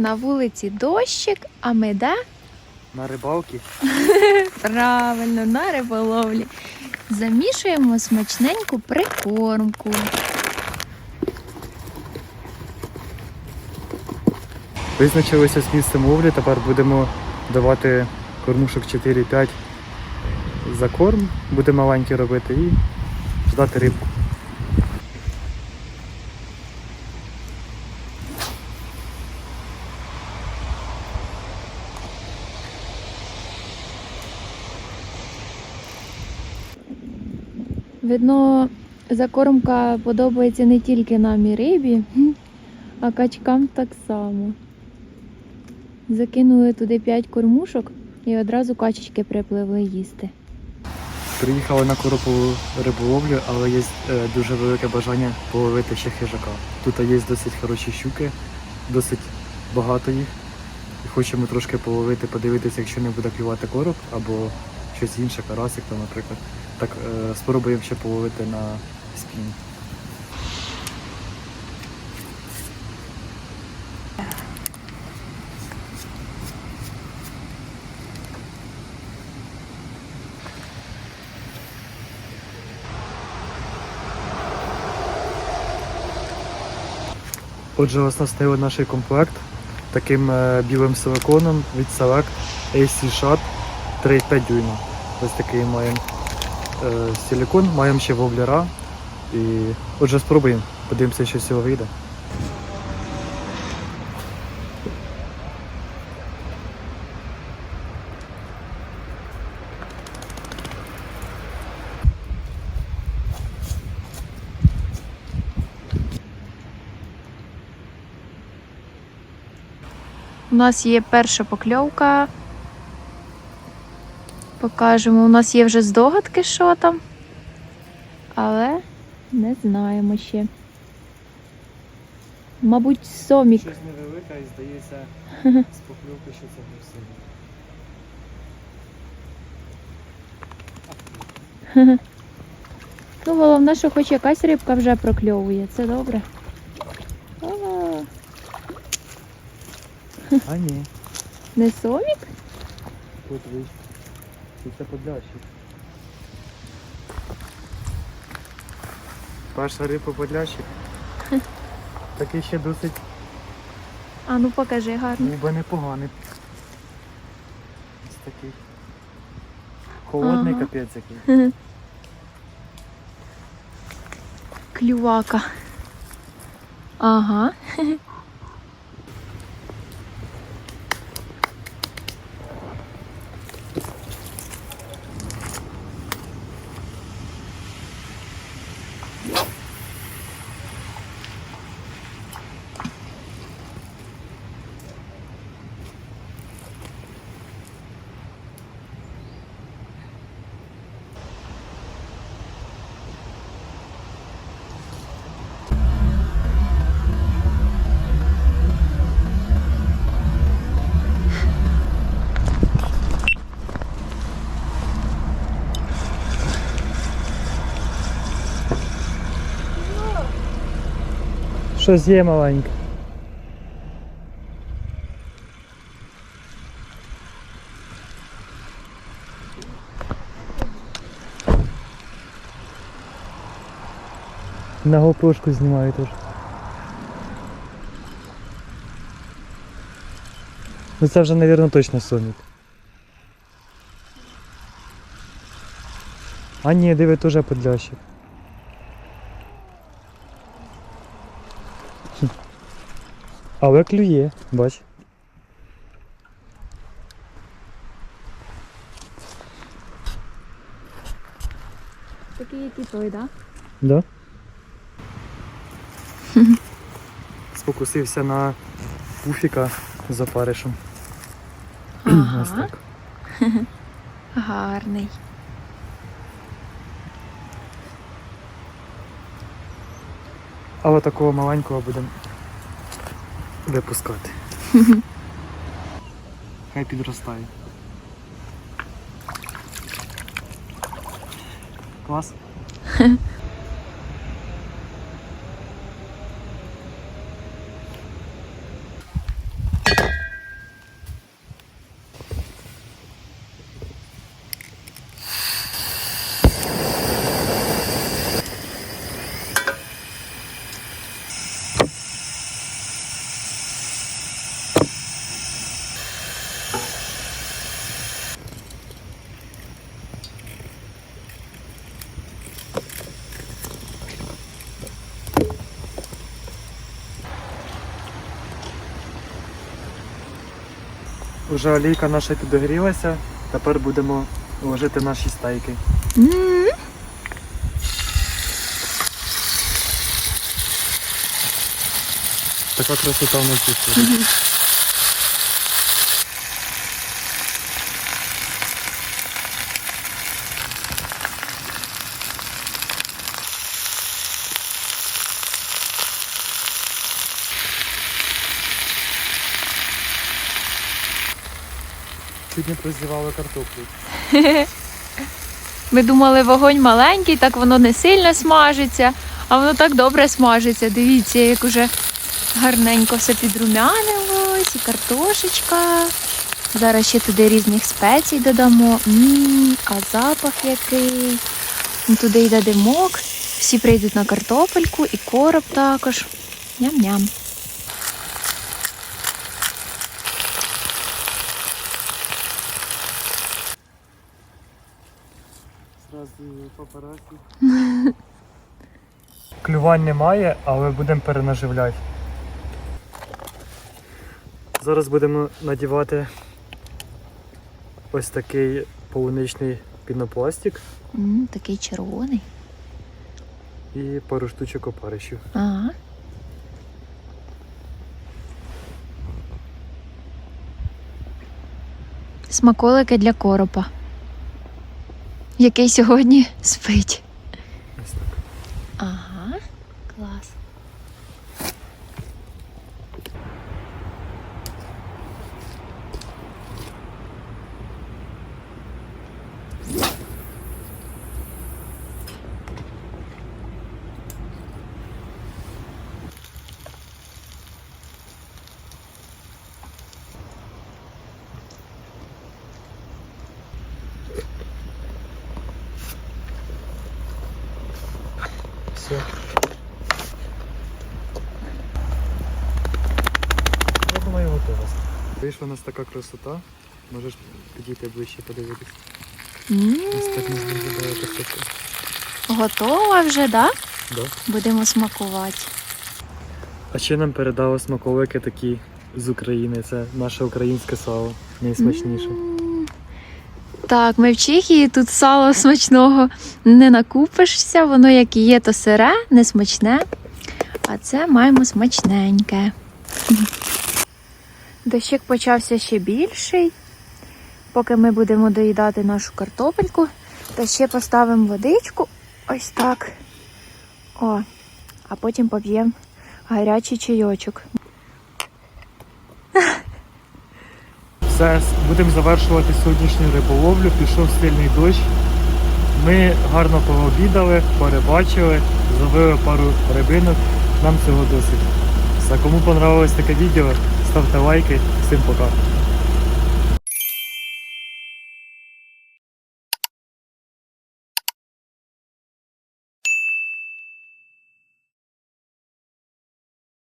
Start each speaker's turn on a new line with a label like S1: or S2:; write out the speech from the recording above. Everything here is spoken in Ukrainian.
S1: На вулиці дощик, а ми де?
S2: На рибалки.
S1: Правильно, на риболовлі. Замішуємо смачненьку прикормку.
S2: Визначилися з місцем ловлі, тепер будемо давати кормушок 4-5 за корм. Буде маленький робити і ждати рибку.
S1: Видно, закормка подобається не тільки нам і рибі, а качкам так само. Закинули туди 5 кормушок і одразу качечки припливли їсти.
S2: Приїхали на коропову риболовлю, але є е, дуже велике бажання половити ще хижака. Тут є досить хороші щуки, досить багато їх. І хочемо трошки половити, подивитися, якщо не буде клювати короб або щось інше, карасик, там, наприклад. Так е, спробуємо ще половити на спін. Отже, оснастили наш комплект таким е, білим силиконом від Select AC Shot 3,5 дюйма. Ось такий маємо е, силикон, маємо ще воблера. І отже, спробуємо, подивимося, що з цього вийде.
S1: У нас є перша покльовка. Покажемо. У нас є вже здогадки, що там. Але не знаємо ще. Мабуть, сомік.
S2: Щось невелике і здається з покльовки, що це не
S1: Ну, головне, що хоч якась рибка вже прокльовує. Це добре. А,
S2: А ні,
S1: не сомік?
S2: тут вийшло. Це подлящик. Перша риба подлящик. Такий ще досить
S1: А ну покажи гарно.
S2: ніби непоганий. Ось такий. Холодний
S1: Ага.
S2: капець який.
S1: Клювака. Ага.
S2: Щось є маленьке. На GoPro знімаю теж. Ну це вже, мабуть, точно Сонік. А ні, диви, теж подлящик. Але клює, бач.
S1: Такий, як і той, так?
S2: Да? Спокусився на пуфіка з опаришем. Ось
S1: Ага.
S2: так.
S1: Гарний.
S2: Але такого маленького будемо випускати. Хай підростає. Клас. Уже олійка наша підогрілася. Тепер будемо ложити наші стейки.
S1: М,
S2: Така красота в нас виходить. Не прозівали картоплю.
S1: Ми думали, вогонь маленький, так воно не сильно смажиться, а воно так добре смажиться. Дивіться, як уже гарненько все підрумянилось, і картошечка. Зараз ще туди різних спецій додамо. М, а запах який. Туди йде димок. Всі прийдуть на картопельку і короб також. Ням-ням.
S2: Зразу. Клювань немає, але будемо перенаживляти. Зараз будемо надівати ось такий полуничний пінопластик
S1: М, такий червоний.
S2: і пару штучок опарищів.
S1: Ага. Смаколики для коропа. Який сьогодні спить.
S2: Ось так.
S1: Ага, клас.
S2: Все. Я думаю, готово. Вийшла у нас така красота. Можеш підійти ближче подивитися.
S1: М,
S2: Ось так нас виглядає картопля.
S1: Готова вже, да?
S2: Да.
S1: Будемо смакувати.
S2: А ще нам передали смаколики такі з України. Це наше українське сало. Найсмачніше.
S1: Так, ми в Чехії тут сало смачного не накупишся, воно як і є, то сире, не смачне. А це маємо смачненьке. Дощик почався ще більший. Поки ми будемо доїдати нашу картопельку, то ще поставимо водичку. Ось так. О, а потім поп'ємо гарячий чайочок.
S2: Все, будемо завершувати сьогоднішню риболовлю. Пішов сильний дощ. Ми гарно пообідали, перебачили, зловили пару рибинок. Нам цього досить. Все, кому понравилось таке відео, ставте лайки. Всім пока.